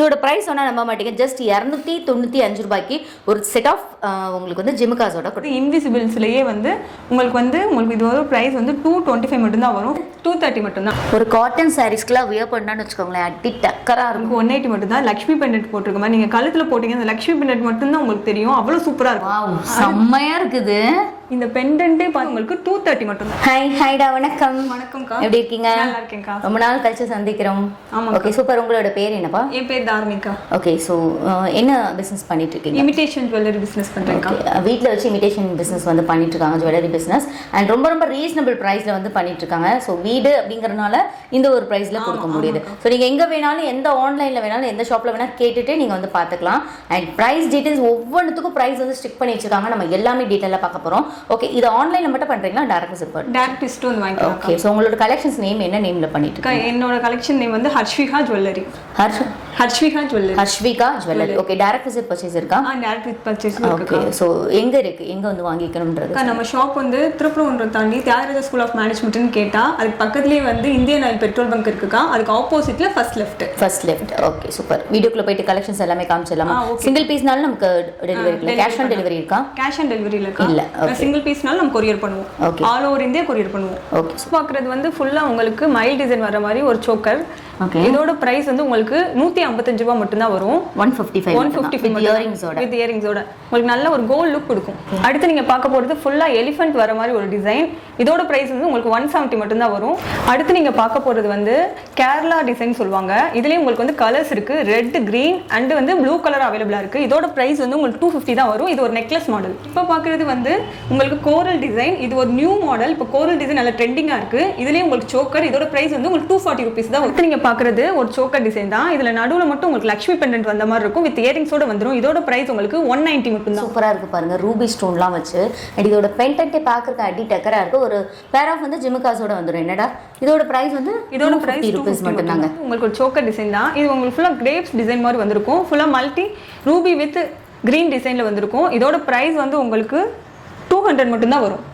இதோட ப்ரைஸ் சொன்னால் நம்ப மாட்டீங்க. ஜஸ்ட் இரநூத்தி தொண்ணூற்றி அஞ்சு ரூபாய்க்கு ஒரு செட் ஆஃப் உங்களுக்கு வந்து ஜிமுகாஸோட இது இன்விசிபிள்ஸ்லயே வந்து உங்களுக்கு வந்து உங்களுக்கு இது ஒரு ப்ரைஸ் வந்து டூ டுவெண்ட்டி ஃபைவ் மட்டும்தான் வரும். டூ தேர்ட்டி மட்டும்தான். ஒரு காட்டன் சாரீஸ்க்குலாம் வியர் பண்ணான்னு வச்சுக்கோங்களேன். அடி டக்கராக இருக்கும் ஒன் எயிட்டி மட்டும் தான் லக்ஷ்மி பெண்டட் போட்டிருக்க மாதிரி நீங்கள் கழுத்தில் போட்டீங்க அந்த லக்ஷ்மி பெண்டட் மட்டும்தான் உங்களுக்கு தெரியும். அவ்வளோ சூப்பராக இருக்கும். வாவ் செம்மையா இருக்குது. இந்த பெண்டன்ட்டே பார்த்து உங்களுக்கு டூ தேர்ட்டி மட்டும்தான் ஹாய் ஹாய்டா வணக்கம். வணக்கம்க்கா. எப்படி இருக்கீங்க? நல்லா இருக்கேன்க்கா ரொம்ப நாள் கழிச்சு சந்திக்கிறோம். ஆமாக்கா. ஓகே சூப்பர் உங்களோட பேர் என்னப்பா? என் பேர் தார்மிகா. ஓகே ஸோ என்ன பிஸ்னஸ் பண்ணிட்டு இருக்கீங்க இமிடேஷன் ஜுவல்லரி பிஸ்னஸ் பண்ணுறேன்க்கா வீட்டில் வச்சு இமிடேஷன் பிஸ்னஸ் வந்து பண்ணிட்டு இருக்காங்க ஜுவல்லரி பிஸ்னஸ் அண்ட் ரொம்ப ரொம்ப ரீசனபிள் ப்ரைஸில் வந்து பண்ணிட்டு இருக்காங்க ஸோ வீடு அப்படிங்கறதுனால இந்த ஒரு ப்ரைஸில் கொடுக்க முடியுது. ஸோ நீங்கள் எங்கே வேணாலும் எந்த ஆன்லைனில் வேணாலும் எந்த ஷாப்பில் வேணால் கேட்டுட்டு நீங்கள் வந்து பார்த்துக்கலாம் அண்ட் ப்ரைஸ் டீட்டெயில்ஸ் ஒவ்வொன்றுத்துக்கும் ப்ரைஸ் வந்து ஸ்டிக் பண்ணி வச்சிருக்காங்க. நம்ம எல்லாமே டீட்டெயிலாக பார்க்க போகிறோம் ஓகே இது ஆன்லைனில் மட்டும் பண்ணுறீங்களா டேரக்ட் விசிட் டேரக்ட் லிஸ்ட் வந்து வாங்கிக்கலாம். ஓகே ஸோ உங்களோட கலெக்ஷன்ஸ் நேம் என்ன நேமில் பண்ணிட்டு அக்கா, என்னோட கலெக்ஷன் நேம் வந்து Harshvika jewellery Harsh Harshvika jewellery Harshvika jewellery okay direct visit purchase இருக்கா? ஆ direct with purchase okay so எங்கே இருக்குது எங்கே வந்து வாங்கிக்கணுன்றது நம்ம ஷாப் வந்து திருப்பரங்குன்றம் தாண்டி தியாகராஜா ஸ்கூல் ஆஃப் மேனேஜ்மெண்ட்னு கேட்டா அதுக்கு பக்கத்துலேயே வந்து இந்தியன் ஆயில் பெட்ரோல் பங்க் இருக்குக்கா அதுக்கு ஆப்போசிட்ல first left first left okay super வீடியோக்குள்ள போயிட்டு கலெக்ஷன்ஸ் எல்லாமே காமிச்சிடலாமா. சிங்கிள் பீஸ்னாலும் நமக்கு டெலிவரி இல்லை கேஷ் ஆன் டெலிவரி இருக்கா? கேஷ் ஆன் டெலிவரி இல்ல, இல்ல. சிங்கிள் பீஸ்னாலும் நம்ம கொரியர் பண்ணுவோம். ஆல் ஓவர் இந்தியா கொரியர் பண்ணுவோம். ஓகே பார்க்குறது வந்து ஃபுல்லா உங்களுக்கு மைல் டிசைன் வர மாதிரி ஒரு சோக்கர் இதோட பிரைஸ் வந்து உங்களுக்கு நூத்தி ஐம்பத்தஞ்சு ரூபாய் மட்டும்தான் வரும். One fifty five one fifty with இயரிங்ஸோட with இயரிங்ஸோட உங்களுக்கு நல்ல ஒரு கோல்ட் லுக் கொடுக்கும். அடுத்து நீங்க பார்க்க போறது ஃபுல்லா எலிஃபென்ட் வர மாதிரி ஒரு டிசைன் இதோட ப்ரைஸ் வந்து உங்களுக்கு ஒன் செவன்ட்டி மட்டும்தான் வரும். அடுத்து நீங்கள் பார்க்க போகிறது வந்து கேரளா டிசைன் சொல்லுவாங்க. இதுலேயும் உங்களுக்கு வந்து கலர்ஸ் இருக்குது ரெட் க்ரீன் அண்டு வந்து ப்ளூ கலர் அவைலபிளாக இருக்குது இதோட ப்ரைஸ் வந்து உங்களுக்கு டூ ஃபிஃப்டி தான் வரும். இது ஒரு நெக்லஸ் மாடல் இப்போ பார்க்குறது வந்து உங்களுக்கு கோரல் டிசைன் இது ஒரு நியூ மாடல் இப்போ கோரல் டிசைன் நல்லா ட்ரெண்டிங்காக இருக்குது இதுலேயும் உங்களுக்கு சோக்கர் இதோட ப்ரைஸ் வந்து உங்களுக்கு டூ ஃபார்ட்டி ருபீஸ் தான் அடுத்து நீங்கள் பார்க்குறது ஒரு சோக்கர் டிசைன் தான். இதில் நடுவில் மட்டும் உங்களுக்கு லக்ஷ்மி பெண்டன்ட் வந்த மாதிரி இருக்கும். வித் இயரிங்ஸோட வந்துடும் இதோட ப்ரைஸ் உங்களுக்கு ஒன் நைன்ட்டி மட்டும் தான் சூப்பராக இருக்குது பாருங்கள் ரூபி ஸ்டோன்லாம் வச்சு. அண்ட் இதோட பென்டென்ட்டே பார்க்குறக்கு அடி டக்கராக இருக்குது ஒரு பேர் ஆஃப் வந்து ஜிமுகாஸோட வந்துடும் என்னடா? இதோட ப்ரைஸ் வந்து இதோட பிரைஸ் ருபீஸ் மட்டும்தாங்க. உங்களுக்கு ஒரு சோக்கர் டிசைன் தான். இது உங்களுக்கு ஃபுல்லா கிரேப்ஸ் டிசைன் மாதிரி வந்திருக்கும். ஃபுல்லா மல்டி ரூபி வித் கிரீன் டிசைன்ல வந்திருக்கும். இதோட பிரைஸ் வந்து உங்களுக்கு டூ ஹண்ட்ரட் மட்டும்தான் வரும்.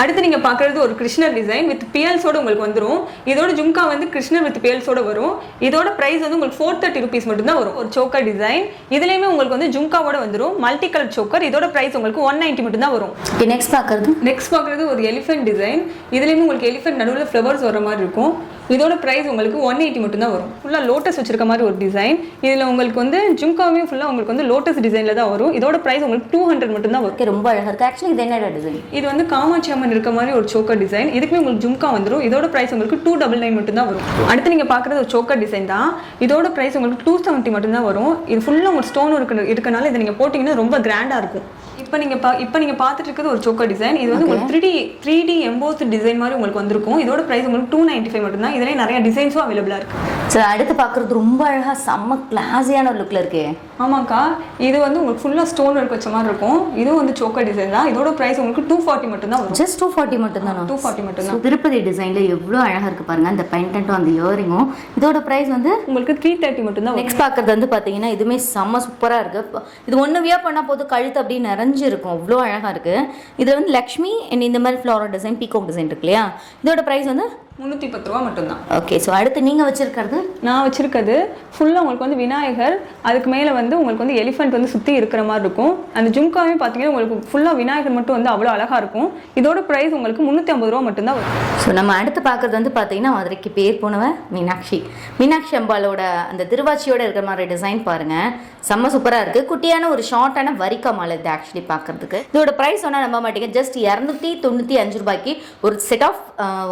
அடுத்து நீங்க பார்க்குறது ஒரு கிருஷ்ணர் டிசைன் வித் பியல்ஸோட உங்களுக்கு வந்துரும். இதோட ஜும்கா வந்து கிருஷ்ணர் வித் பியல்ஸோட வரும். இதோட பிரைஸ் வந்து உங்களுக்கு ஃபோர் தேர்ட்டி ருபீஸ் மட்டும்தான் வரும். ஒரு சோக்கர் டிசைன் இதுலயுமே உங்களுக்கு வந்து ஜும்காவோட வந்துரும். மல்டி கலர் சோக்கர் இதோட பிரைஸ் உங்களுக்கு ஒன் நைன்ட்டி மட்டும்தான் வரும். ஓகே நெக்ஸ்ட் பார்க்கறது நெக்ஸ்ட் பார்க்குறது ஒரு எலிஃபென்ட் டிசைன் இதுலேயுமே உங்களுக்கு எலிஃபென்ட் நடுவில் ஃப்ளவர்ஸ் வர மாதிரி இருக்கும். இதோட ப்ரைஸ் உங்களுக்கு ஒன் எயிட்டி மட்டும்தான் வரும். ஃபுல்லாக லோட்டஸ் வச்சிருக்க மாதிரி ஒரு டிசைன் இதில் உங்களுக்கு வந்து ஜும்காவையும் ஃபுல்லாக உங்களுக்கு வந்து லோட்டஸ் டிசைனில் தான் வரும். இதோட ப்ரைஸ் உங்களுக்கு டூ ஹண்ட்ரட் மட்டும்தான் வரும். ரொம்ப அழகாக இருக்கு. ஆக்சுவலி இது என்னடா டிசைன் இது வந்து காமாட்சி அம்மன் இருக்க மாதிரி ஒரு சோக்கர் டிசைன் இதுக்குமே உங்களுக்கு ஜும்கா வந்துடும் இதோட ப்ரைஸ் உங்களுக்கு டூ டபுள் நைன் மட்டும் தான் வரும். அடுத்து நீங்கள் பார்க்குறது ஒரு சோக்கர் டிசைன் தான். இதோட ப்ரைஸ் உங்களுக்கு டூ செவன்ட்டி மட்டும் தான் வரும். இது ஃபுல்லாக உங்களுக்கு ஸ்டோன் இருக்கு இருக்கனால இதை நீங்கள் போட்டிங்கன்னா ரொம்ப கிராண்டாக இருக்கும். இப்போ நீங்கள் பா இப்போ நீங்கள் பார்த்துட்டு இருக்கிறது ஒரு சோக்கர் டிசைன் இது வந்து உங்களுக்கு three D three D emboss design மாதிரி உங்களுக்கு வந்திருக்கும். இதோட ப்ரைஸ் உங்களுக்கு டூ நைன்ட்டி ஃபைவ் மட்டும் தான் இதுலேயே நிறைய டிசைன்ஸும் அவைலபிளாக இருக்குது சரி அடுத்து பார்க்கறது ரொம்ப அழகாக செம்ம கிளாஸியான ஒரு லுக்கில் இருக்கே. ஆமாக்கா. இது வந்து உங்களுக்கு ஃபுல்லாக ஸ்டோன் ஒர்க் வச்ச மாதிரி இருக்கும். இதுவும் வந்து சோக்கர் டிசைன் தான். இதோட ப்ரைஸ் உங்களுக்கு டூ ஃபார்ட்டி மட்டும் தான் ஜஸ்ட் டூ ஃபார்ட்டி மட்டும்தானா? டூ ஃபார்ட்டி மட்டும் தான் திருப்பதி டிசைனில் எவ்வளோ அழகாக இருக்கு பாருங்க. அந்த பென்டென்ட்டும் அந்த இயரிங்கும் இதோட ப்ரைஸ் வந்து உங்களுக்கு த்ரீ தேர்ட்டி மட்டும் தான் நெக்ஸ்ட் பார்க்கறது வந்து பார்த்தீங்கன்னா இதுவுமே செம்ம சூப்பராக இருக்கு. இப்ப இது ஒன்று வியா பண்ணால் போது கழுத்து அப்படியே நிறைஞ்சு இருக்கும் அவ்வளோ அழகாக இருக்கு. இது வந்து லக்ஷ்மி அண்ட் இந்த மாதிரி ஃப்ளோரல் டிசைன் பீகாக் டிசைன் இருக்கு இல்லையா? இதோட ப்ரைஸ் வந்து முந்நூற்றி பத்து ரூபா மட்டும்தான். ஓகே ஸோ அடுத்து நீங்கள் வச்சிருக்கிறது? நான் வச்சிருக்கிறது ஃபுல்லாக உங்களுக்கு வந்து விநாயகர் அதுக்கு மேலே வந்து உங்களுக்கு வந்து எலிஃபென்ட் வந்து சுற்றி இருக்கிற மாதிரி இருக்கும். அந்த ஜும்காவே பார்த்தீங்கன்னா உங்களுக்கு ஃபுல்லாக விநாயகர் மட்டும் வந்து அவ்வளோ அழகாக இருக்கும். இதோட ப்ரைஸ் உங்களுக்கு முந்நூற்றி ஐம்பது ரூபா மட்டும்தான் வரும். ஸோ நம்ம அடுத்து பார்க்கறது வந்து பார்த்தீங்கன்னா மதுரைக்கு பேர் போனவ மீனாட்சி. மீனாட்சி அம்பாலோட அந்த திருவாச்சியோட இருக்கிற மாதிரி டிசைன் பாருங்க. செம்ம சூப்பராக இருக்குது குட்டியான ஒரு ஷார்ட்டான வரிக்கா மாலை இது ஆக்சுவலி பார்க்கறதுக்கு. இதோட ப்ரைஸ் சொன்னால் நம்ப மாட்டீங்க. ஜஸ்ட் இரநூத்தி தொண்ணூற்றி அஞ்சு ரூபாய்க்கு ஒரு செட் ஆஃப்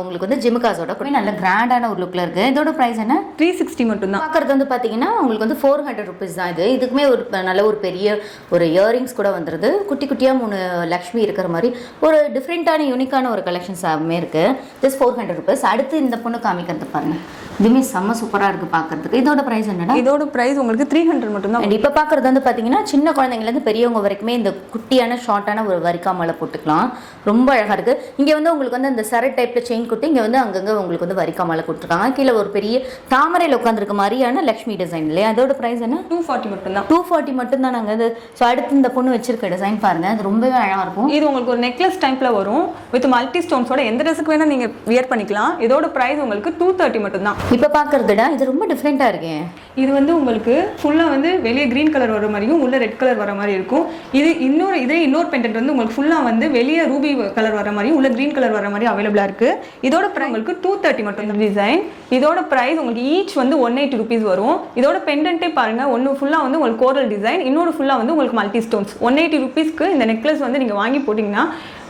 உங்களுக்கு வந்து ஜிமுகாஸோட கூட நல்ல கிராண்டான ஒரு லுக்கில் இருக்குது இதோட ப்ரைஸ் என்ன? த்ரீ சிக்ஸ்டி மட்டும்தான். பார்க்கறது வந்து பார்த்தீங்கன்னா உங்களுக்கு வந்து ஃபோர் ஹண்ட்ரட் ருபீஸ் தான் இது. இதுக்குமே ஒரு நல்ல ஒரு பெரிய ஒரு இயரிங்ஸ் கூட வந்துடுது குட்டி குட்டியாக மூணு லக்ஷ்மி இருக்கிற மாதிரி. ஒரு டிஃப்ரெண்ட்டான யூனிக்கான ஒரு கலெக்ஷன்ஸ் எல்லாமே இருக்குது ஜஸ்ட் ஃபோர் ஹண்ட்ரட் ருபீஸ் அடுத்து இந்த பொண்ணு காமிக்கிறது பாருங்க. இதுவுமே செம்ம சூப்பராக இருக்குது பார்க்கறதுக்கு. இதோட ப்ரைஸ் என்னடா? இதோட ப்ரைஸ் உங்களுக்கு த்ரீ ஹண்ட்ரட் மட்டும்தான். அண்ட் இப்போ பார்க்குறது வந்து பார்த்தீங்கன்னா சின்ன குழந்தைங்கலேருந்து பெரியவங்க வரைக்குமே இந்த குட்டியான ஷார்ட்டான ஒரு வரிக்கா மாலை போட்டுக்கலாம். ரொம்ப அழகாக இருக்குது இங்கே வந்து உங்களுக்கு வந்து அந்த சரட் டைப்பில் செயின் குட்டி இங்கே வந்து அங்கே அங்கங்கே உங்களுக்கு வந்து வரிக்கா மாலை கொடுத்துருக்காங்க. கீழே ஒரு பெரிய தாமரையில் உட்காந்துருக்க மாதிரியான லக்ஷ்மி டிசைன் இல்லையா? அதோட ப்ரைஸ் என்ன? டூ ஃபார்ட்டி மட்டும்தான். டூ ஃபார்ட்டி மட்டும் தான் நாங்கள் இது ஸோ அடுத்து இந்த பொண்ணு வச்சிருக்க டிசைன் பாருங்க. அது ரொம்பவே அழகாக இருக்கும். இது உங்களுக்கு ஒரு நெக்லஸ் டைப்ல வரும். வித் மல்டி ஸ்டோன்ஸோட எந்த ட்ரெஸ்ஸுக்கு வேணா நீங்க வியர் பண்ணிக்கலாம். இதோட பிரைஸ் உங்களுக்கு டூ தேர்ட்டி மட்டும்தான். இப்போ பார்க்கறதுடா இது ரொம்ப டிஃப்ரெண்ட்டாக இருக்கேன் இது வந்து உங்களுக்கு ஃபுல்லா வந்து வெளியே கிரீன் கலர் வர மாதிரியும் உள்ள ரெட் கலர் வர மாதிரி இருக்கும். இது இன்னொரு இதே இன்னொரு பெண்டன்ட் வந்து உங்களுக்கு ஃபுல்லா வந்து வெளியே ரூபி கலர் வர மாதிரி உள்ள கிரீன் கலர் வர மாதிரி அவைலபிளா இருக்கு. இதோட price உங்களுக்கு டூ தேர்ட்டி மட்டும் டிசைன் இதோட ப்ரைஸ் உங்களுக்கு ஈச் வந்து ஒன் எயிட்டி ருபீஸ் வரும். இதோட பெண்டன்ட்டே பாருங்க. ஒன்று ஃபுல்லாக வந்து உங்களுக்கு கோரல் டிசைன் இன்னொரு ஃபுல்லாக வந்து உங்களுக்கு மல்டி ஸ்டோன்ஸ் ஒன் எயிட்டி ருபீஸ்க்கு இந்த நெக்லஸ் வந்து நீங்கள் வாங்கி போட்டிங்கன்னா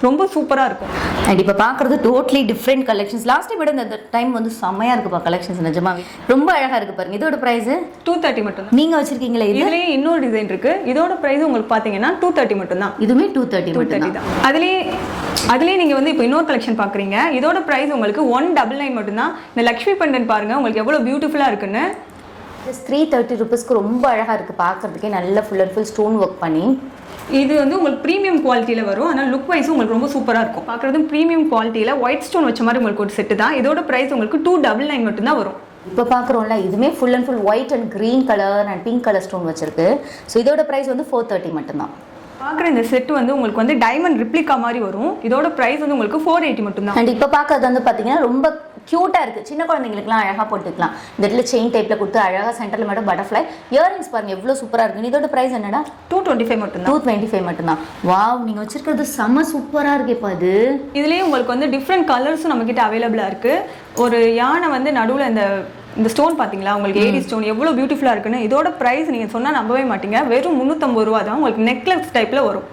ரொம்ப சூப்பரா இருக்கும். அண்ட் இப்போ பார்க்குறது டோட்லி டிஃப்ரெண்ட் கலெக்ஷன்ஸ் லாஸ்ட் விட இந்த டைம் வந்து செம்மையாக இருக்குப்பா கலெக்ஷன்ஸ் நிஜமாவே. ரொம்ப அழகாக இருக்கு பாருங்க. இதோட ப்ரைஸ் டூ தேர்ட்டி மட்டும் நீங்கள் வச்சிருக்கீங்களே இது? இதுலயே இன்னொரு டிசைன் இருக்கு. இதோட பிரைஸ் உங்களுக்கு பாத்தீங்கன்னா டூ தேர்ட்டி மட்டும் தான் இதுவுமே டூ தேர்ட்டி டூ தேர்ட்டி தான். அதுலேயே அதுலேயே நீங்கள் வந்து இப்போ இன்னொரு கலெக்ஷன் பார்க்குறீங்க இதோட ப்ரைஸ் உங்களுக்கு ஒன் டபுள் நைன் மட்டும்தான். இந்த லக்ஷ்மி பண்டன் பாருங்க உங்களுக்கு எவ்வளோ பியூட்டிஃபுல்லாக இருக்குன்னு. ஜஸ்ட் த்ரீ தேர்ட்டி ருபீஸ்க்கு ரொம்ப அழகாக இருக்குது பார்க்கறதுக்கே நல்ல full and full stone work பண்ணி. இது வந்து உங்களுக்கு ப்ரீமியம் குவாலிட்டியில் வரும். ஆனால் லுக் வைஸும் உங்களுக்கு ரொம்ப சூப்பராக இருக்கும். பார்க்குறது ப்ரீமியம் குவாலிட்டியில் ஒயிட் ஸ்டோன் வச்ச மாதிரி உங்களுக்கு ஒரு செட்டு தான். இதோட ப்ரைஸ் உங்களுக்கு டூ டபுள் நைன் மட்டும்தான் வரும். இப்போ பார்க்குறோம்ல இதுவுமே full and full white and green colour and pink colour stone வச்சிருக்கு. ஸோ இதோட ப்ரைஸ் வந்து ஃபோர் தேர்ட்டி மட்டும்தான். பார்க்குற இந்த செட்டு வந்து உங்களுக்கு வந்து டைமண்ட் ரிப்ளிகா மாதிரி வரும். இதோட ப்ரைஸ் வந்து உங்களுக்கு ஃபோர் எயிட்டி மட்டும்தான். அண்ட் இப்போ பார்க்கறது வந்து பார்த்தீங்கன்னா ரொம்ப க்யூட்டாக இருக்குது சின்ன குழந்தைங்களுக்குலாம் அழகாக போட்டுக்கலாம். இந்த இடத்துல செயின் டைப்பில் கொடுத்து அழகாக சென்டரில் மட்டும் பட்டர்ஃப்ளை இயரிங்ஸ் பாருங்க எவ்வளோ சூப்பராக இருக்குன்னு இதோட ப்ரைஸ் என்னடா? டூ டுவெண்ட்டி ஃபைவ் மட்டும்தான். டூ டுவெண்ட்டி ஃபைவ் மட்டும்தான். வாவ் நீங்கள் வச்சிருக்கிறது செம்ம சூப்பராக இருக்கேப்பா இது இதுலேயே உங்களுக்கு வந்து டிஃப்ரெண்ட் கலர்ஸும் நம்மக்கிட்ட அவைலபிளாக இருக்குது ஒரு யானை வந்து நடுவில் இந்த இந்த ஸ்டோன் பார்த்தீங்களா உங்களுக்கு ஏடி ஸ்டோன் எவ்வளோ பியூட்டிஃபுல்லாக இருக்குன்னு இதோட ப்ரைஸ் நீங்கள் சொன்னால் நம்பவே மாட்டீங்க. வெறும் முந்நூற்றம்பது ரூபா தான் உங்களுக்கு நெக்லஸ் டைப்பில் வரும்.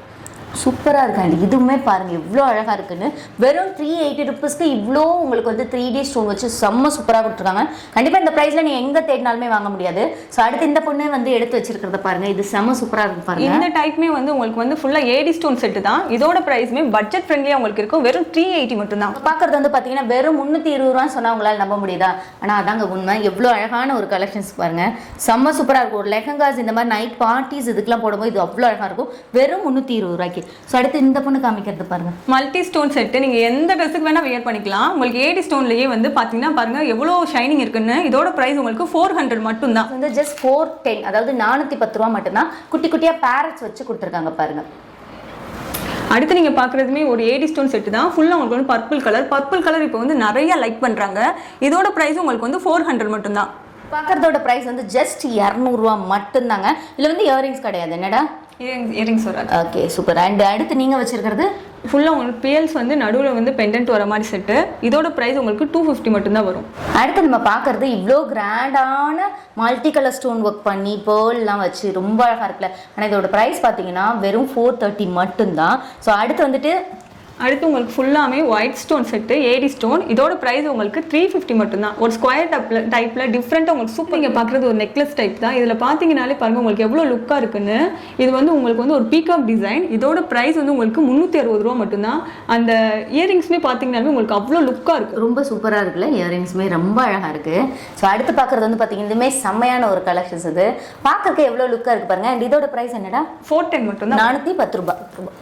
சூப்பராக இருக்கு அண்ட் இதுவுமே பாருங்க எவ்வளோ அழகாக இருக்குன்னு. வெறும் த்ரீ எயிட்டி ருபீஸ்க்கு இவ்வளோ உங்களுக்கு வந்து த்ரீ டி ஸ்டோன் வச்சு செம்ம சூப்பராக கொடுத்துருக்காங்க. கண்டிப்பாக இந்த ப்ரைஸில் நீங்கள் எங்கே தேடினாலுமே வாங்க முடியாது. ஸோ அடுத்து இந்த பொண்ணு வந்து எடுத்து வச்சிருக்கிறத பாருங்க. இது செம்ம சூப்பராக இருக்கு பாருங்க. இந்த டைப்புமே வந்து உங்களுக்கு வந்து ஃபுல்லாக ஏடி ஸ்டோன் செட்டு தான். இதோட ப்ரைஸுமே பட்ஜெட் ஃப்ரெண்ட்லியாக உங்களுக்கு இருக்கும். வெறும் த்ரீ எயிட்டி மட்டும்தான். இப்போ பார்க்கறது வந்து பார்த்தீங்கன்னா வெறும் முந்நூற்றி இருபது ரூபான்னு சொன்னால் உங்களால் நம்ப முடியுதா? ஆனால் அதாங்க உண்மை. எவ்வளோ அழகான ஒரு கலெக்ஷன்ஸ் பாருங்க. செம்ம சூப்பராக இருக்கும். ஒரு லெஹங்காஸ் இந்த மாதிரி நைட் பார்ட்டிஸ் இதுக்கெல்லாம் போடும்போது இது அவ்வளோ அழகாக இருக்கும். வெறும் முந்நூற்றி இருபது ரூபாய்க்கு. ஸோ அடுத்து இந்த பொண்ணு காமிக்கிறது பாருங்க. மல்டி ஸ்டோன் செட்டு நீங்கள் எந்த ட்ரெஸ்ஸுக்கு வேணால் வியர் பண்ணிக்கலாம். உங்களுக்கு ஏடி ஸ்டோன்லேயே வந்து பார்த்தீங்கன்னா பாருங்க எவ்வளோ ஷைனிங் இருக்குன்னு. இதோட ப்ரைஸ் உங்களுக்கு ஃபோர் ஹண்ட்ரட் மட்டும்தான். இது வந்து ஜஸ்ட் ஃபோர் டென் அதாவது நானூற்றி பத்து ரூபா மட்டும்தான். குட்டி குட்டியாக பேரட்ஸ் வச்சு கொடுத்துருக்காங்க பாருங்க. அடுத்து நீங்கள் பார்க்குறதுமே ஒரு ஏடி ஸ்டோன் செட்டு தான். ஃபுல்லாக உங்களுக்கு வந்து பர்பிள் கலர் பர்பிள் கலர் இப்போ வந்து நிறைய லைக் பண்ணுறாங்க இதோட ப்ரைஸ் உங்களுக்கு வந்து ஃபோர் ஹண்ட்ரட் மட்டும்தான். பார்க்கறதோட ப்ரைஸ் வந்து ஜஸ்ட் இரநூறுவா மட்டும்தாங்க. இதில் வந்து இயரிங்ஸ் கிடையாது. என்னடா? இயரிங்ஸ் வராது ஓகே சூப்பர் அண்ட் அடுத்து நீங்கள் வச்சிருக்கிறது? ஃபுல்லாக உங்களுக்கு பியல்ஸ் வந்து நடுவில் வந்து பெண்டன்ட் வர மாதிரி செட்டு இதோட ப்ரைஸ் உங்களுக்கு டூ ஃபிஃப்டி மட்டும்தான் வரும். அடுத்து நம்ம பார்க்கறது இவ்வளோ கிராண்டான மல்டி கலர் ஸ்டோன் ஒர்க் பண்ணி பேர்ல்லாம் வச்சு ரொம்ப அழகாக இருக்குல்ல. ஆனால் இதோட ப்ரைஸ் பார்த்தீங்கன்னா வெறும் ஃபோர் தேர்ட்டி மட்டும்தான். ஸோ அடுத்து வந்துட்டு அடுத்து உங்களுக்கு ஃபுல்லாமே white stone set AD stone இதோட ப்ரைஸ் உங்களுக்கு த்ரீ ஃபிஃப்டி மட்டும்தான். ஒரு ஸ்கொயர் டைப்ல டைப்ல டிஃப்ரெண்ட்டாக உங்களுக்கு சூப்பர் நீங்கள் பார்க்குறது ஒரு நெக்லஸ் டைப் தான். இதில் பார்த்தீங்கனாலே பாருங்க உங்களுக்கு எவ்வளோ லுக்காக இருக்குன்னு. இது வந்து உங்களுக்கு வந்து ஒரு பீகாக் டிசைன் இதோட ப்ரைஸ் வந்து உங்களுக்கு முந்நூற்றி அறுபது ரூபா மட்டும்தான். அந்த இயரிங்ஸ்மே பார்த்தீங்கன்னாலே உங்களுக்கு அவ்வளோ லுக்காக இருக்கு. ரொம்ப சூப்பராக இருக்குல்ல இயரிங்ஸுமே ரொம்ப அழகாக இருக்குது ஸோ அடுத்து பார்க்குறது வந்து பார்த்தீங்கன்னா இதுவுமே செம்மையான ஒரு கலெக்ஷன்ஸ் இது. பார்க்கறதுக்கு எவ்வளோ லுக்காக இருக்கு பாருங்க. அண்ட் இதோட ப்ரைஸ் என்னடா? ஃபோர் டென் மட்டும்தான். நானூற்றி பத்து ரூபாய் நானூற்றி பத்து ரூபா.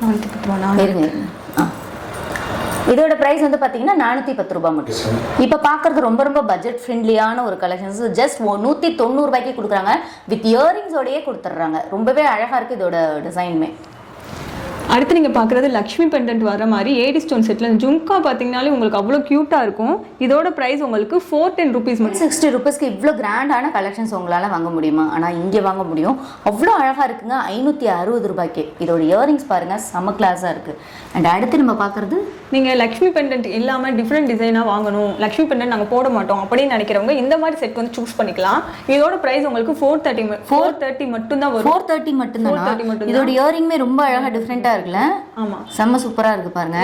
இருங்க இருங்க. ஆ. இதோட ப்ரைஸ் வந்து பார்த்தீங்கன்னா நானூற்றி பத்து ரூபாய் மட்டும். இப்போ பார்க்கறது ரொம்ப ரொம்ப பட்ஜெட் ஃப்ரெண்ட்லியான ஒரு கலெக்ஷன்ஸ் ஜஸ்ட் நூற்றி தொண்ணூறுபாய்க்கு கொடுக்குறாங்க. வித் இயரிங்ஸோடயே கொடுத்துட்றாங்க ரொம்பவே அழகாக இருக்குது இதோட டிசைனுமே அடுத்து நீங்கள் பார்க்குறது லக்ஷ்மி பெண்டன்ட் வர மாதிரி ஏடி ஸ்டோன் செட்டில் ஜும்கா பார்த்தீங்கனாலே உங்களுக்கு அவ்வளோ க்யூட்டாக இருக்கும். இதோட ப்ரைஸ் உங்களுக்கு ஃபோர் டென் ருபீஸ் மட்டும் சிக்ஸ்டி ருபீஸ்க்கு இவ்வளோ கிராண்டான கலெக்ஷன்ஸ் உங்களால் வாங்க முடியுமா? ஆனால் இங்கே வாங்க முடியும். அவ்வளோ அழகாக இருக்குங்க. ஐநூற்றி அறுபது ரூபாய்க்கு. இதோட இயரிங்ஸ் பாருங்கள் செம்ம கிளாஸாக இருக்குது அண்ட் அடுத்து நம்ம பார்க்குறது நீங்கள் லக்ஷ்மி பெண்டன்ட் இல்லாமல் டிஃப்ரெண்ட் டிசைனாக வாங்கணும். லக்ஷ்மி பெண்டன்ட் நாங்கள் போட மாட்டோம் அப்படின்னு நினைக்கிறவங்க இந்த மாதிரி செட் வந்து சூஸ் பண்ணிக்கலாம். இதோட ப்ரைஸ் உங்களுக்கு ஃபோர் தேர்ட்டி ஃபோர் தேர்ட்டி மட்டும்தான் வரும். ஃபோர் தேர்ட்டி 430 மட்டும்தான். இதோட இயரிங்குமே ரொம்ப அழகாக டிஃப்ரெண்ட்டாக இருக்குல்ல? ஆமாம் செம்ம சூப்பராக இருக்குது பாருங்க.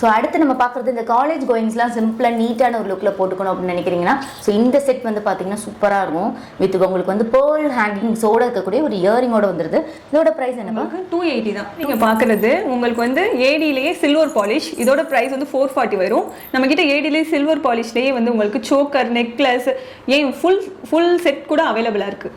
ஸோ அடுத்து நம்ம பார்க்குறது இந்த காலேஜ் கோயிங்ஸ்லாம் சிம்பிளாக நீட்டான ஒரு லுக்கில் போட்டுக்கணும் அப்படின்னு நினைக்கிறீங்கன்னா ஸோ இந்த செட் வந்து பார்த்தீங்கன்னா சூப்பராக இருக்கும். வித் உங்களுக்கு வந்து பேர்ல் ஹேங்கிங்ஸோட இருக்கக்கூடிய ஒரு இயரிங்கோட வந்துருது. இதோட ப்ரைஸ் உங்களுக்கு டூ எயிட்டி தான். நீங்கள் பார்க்குறது உங்களுக்கு வந்து ஏடியிலேயே சில்வர் பாலிஷ் இதோட ப்ரைஸ் வந்து ஃபோர் ஃபார்ட்டி வரும். நம்மக்கிட்ட ஏடியிலேயே சில்வர் பாலிஷ்லேயே வந்து உங்களுக்கு சோக்கர் நெக்லஸ் ஏன் ஃபுல் ஃபுல் செட் கூட அவைலபிளாக இருக்குது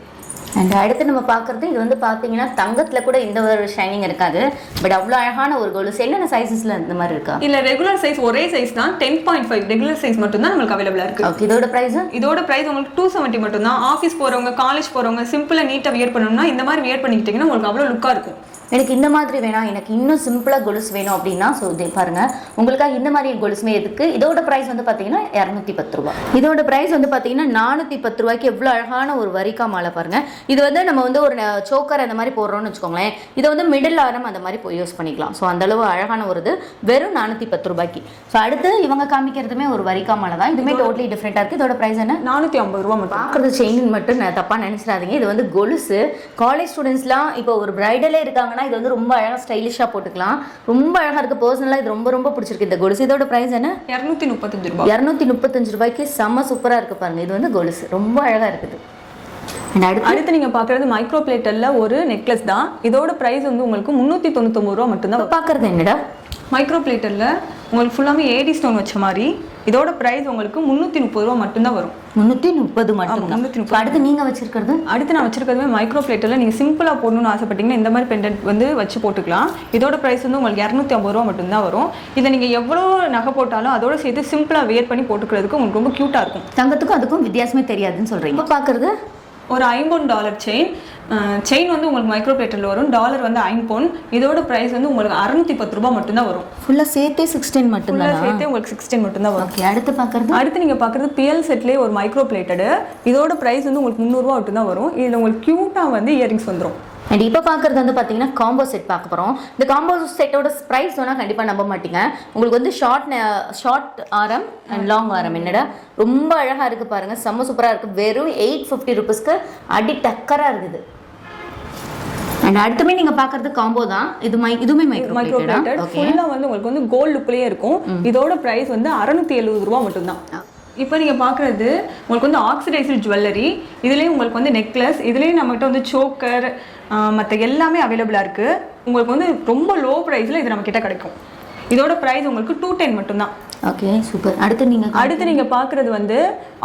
அண்ட் அடுத்து நம்ம பார்க்குறது இது வந்து பார்த்தீங்கன்னா தங்கத்தில் கூட இந்த ஒரு ஷைனிங் இருக்காது. பட் அவ்வளோ அழகான ஒரு கொலுசு என்னென்ன சைஸஸில் இந்த மாதிரி இருக்கா? இல்ல ரெகுலர் சைஸ் ஒரே சைஸ் தான். Ten point five regular size மட்டும் தான் நம்மளுக்கு அவைலபிளா இருக்கு. ஓகே இதோட ப்ரைஸு இதோட பிரைஸ் உங்களுக்கு டூ செவன்ட்டி மட்டும் தான் ஆஃபீஸ் போறவங்க காலேஜ் போறவங்க சிம்பிளா நீட்டா வியர் பண்ணணும்னா இந்த மாதிரி வியர் பண்ணிக்கிட்டீங்கன்னா உங்களுக்கு அவ்வளவு லுக்கா இருக்கும். எனக்கு இந்த மாதிரி வேணாம் எனக்கு இன்னும் சிம்பிளாக கொலுசு வேணும் அப்படின்னா ஸோ இது பாருங்க. உங்களுக்காக இந்த மாதிரி கொலுசுமே இருக்கு. இதோட ப்ரைஸ் வந்து பார்த்தீங்கன்னா இரநூத்தி பத்து ரூபா. இதோட ப்ரைஸ் வந்து பார்த்தீங்கன்னா நானூற்றி பத்து ரூபாய்க்கு எவ்வளோ அழகான ஒரு வரிக்கா மாலை பாருங்க. இது வந்து நம்ம வந்து ஒரு சோக்கர் அந்த மாதிரி போடுறோம்னு வச்சுக்கோங்களேன். இதை வந்து மிடில் ஆரம் அந்த மாதிரி போய் யூஸ் பண்ணிக்கலாம். ஸோ அந்த அளவு அழகான ஒரு இது. வெறும் நானூற்றி பத்து ரூபாய்க்கு. ஸோ அடுத்து இவங்க காமிக்கிறதுமே ஒரு வரிக்கா மாலை தான். இதுவுமே டோட்டலி டிஃப்ரெண்ட்டாக இருக்குது இதோட ப்ரைஸ் என்ன? நானூத்தி ஐம்பது ரூபா மட்டும். பார்க்குறது செயின் மட்டும் நான் தப்பாக நினச்சிடாதீங்க. இது வந்து கொலுசு காலேஜ் ஸ்டூடெண்ட்ஸ்லாம் இப்போ ஒரு பிரைடலே இருக்காங்கன்னா இது வந்து ரொம்ப அழகாக ஸ்டைலிஷாக போட்டுக்கலாம். ரொம்ப அழகாக இருக்குது பர்சனலாக இது ரொம்ப ரொம்ப பிடிச்சிருக்கு இந்த கொலுசு. இதோட ப்ரைஸ் என்ன? இரநூத்தி முப்பத்தஞ்சு ரூபாய். இரநூத்தி முப்பத்தஞ்சு ரூபாய்க்கு செம்ம சூப்பராக இருக்குது பாருங்க. இது வந்து கொலுசு. ரொம்ப அழகாக இருக்குது. அடுத்து நீங்க பாக்குறது மைக்ரோ பிளேட்டர்ல ஒரு நெக்லஸ் தான். இதோட பிரைஸ் வந்து உங்களுக்கு முன்னூத்தி தொண்ணூத்தொம்பது ரூபா மட்டும்தான் இப்போ பார்க்குறது என்னடா? மைக்ரோ பிளேட்டர்ல உங்களுக்கு ஃபுல்லாமே ஏடி ஸ்டோன் வச்ச மாதிரி இதோட பிரைஸ் உங்களுக்கு முன்னூத்தி முப்பது ரூபா மட்டும்தான் வரும். முந்நூற்றி முப்பது மட்டும் 330. இப்போ அடுத்து நீங்கள் வச்சிருக்கிறது? அடுத்து நான் வச்சிருக்கிறதுமே மைக்ரோ பிளேட்டர்ல நீங்க சிம்பிளா போடணும்னு ஆசைப்பட்டீங்கன்னா இந்த மாதிரி பெண்டன்ட் வந்து வச்சு போட்டுக்கலாம். இதோட பிரைஸ் வந்து உங்களுக்கு இரநூத்தி ஐம்பது ரூபா மட்டும்தான் வரும். இதை நீங்க எவ்வளோ நகை போட்டாலும் அதோட சேர்த்து சிம்பிளா வியர் பண்ணி போட்டுக்கிறதுக்கு உங்களுக்கு ரொம்ப கியூட்டா இருக்கும். தங்கத்துக்கும் அதுக்கும் வித்தியாசமே தெரியாதுன்னு சொல்கிறீங்க இப்போ பார்க்குறது ஒரு ஐம்பொன் டாலர் செயின். செயின் வந்து உங்களுக்கு மைக்ரோ பிளேட்டரில் வரும். டாலர் வந்து ஐம்பொன். இதோட பிரைஸ் வந்து உங்களுக்கு அறுநூத்தி பத்து ரூபாய் மட்டும்தான் வரும். ஃபுல்லாக சேர்த்தே சிக்ஸ்டீன் மட்டும்தான்? ஃபுல்லாக சேர்த்து உங்களுக்கு சிக்ஸ்டீன் மட்டும்தான் வரும். ஓகே அடுத்து பார்க்குறது? அடுத்து நீங்க பார்க்குறது பிஎல் செட்லேயே ஒரு மைக்ரோ பிளேட்டடு இதோட பிரைஸ் வந்து உங்களுக்கு முந்நூறுரூவா மட்டும்தான் வரும். இதில் உங்களுக்கு க்யூட்டாக வந்து இயரிங்ஸ் வந்துடும் அண்ட் இப்போ பார்க்குறது வந்து பார்த்தீங்கன்னா காம்போ செட் பார்க்க போகிறோம் இந்த காம்போ செட்டோட ப்ரைஸ் சொன்னால் கண்டிப்பாக நம்ப மாட்டீங்க. உங்களுக்கு வந்து ஷார்ட் ஷார்ட் ஆரம் அண்ட் லாங் ஆரம். என்னடா? ரொம்ப அழகாக இருக்குது பாருங்கள் செம்ம சூப்பராக இருக்குது வெறும் எயிட் ஃபிஃப்டி ருபீஸ்க்கு அடி டக்கராக இருக்குது. அண்ட் அடுத்துமே நீங்கள் பார்க்குறது காம்போ தான். இது மை இதுவுமே மைக்ரோ மைக்ரோ ஃபுல்லாக வந்து உங்களுக்கு வந்து கோல்டு லுக்லேயே இருக்கும். இதோட பிரைஸ் வந்து அறநூத்தி எழுபது ரூபா மட்டும்தான். இப்போ நீங்கள் பார்க்குறது உங்களுக்கு வந்து ஆக்சிடைசர் ஜுவல்லரி இதுலேயும் உங்களுக்கு வந்து நெக்லஸ் இதுலேயும் நம்மகிட்ட வந்து சோக்கர் மற்ற எல்லாமே அவைலபிளாக இருக்குது உங்களுக்கு வந்து ரொம்ப லோ ப்ரைஸில் இது நம்மக்கிட்ட கிடைக்கும். இதோட ப்ரைஸ் உங்களுக்கு டூ டென் மட்டும்தான். ஓகே சூப்பர் அடுத்து நீங்கள் அடுத்து நீங்க பாக்குறது வந்து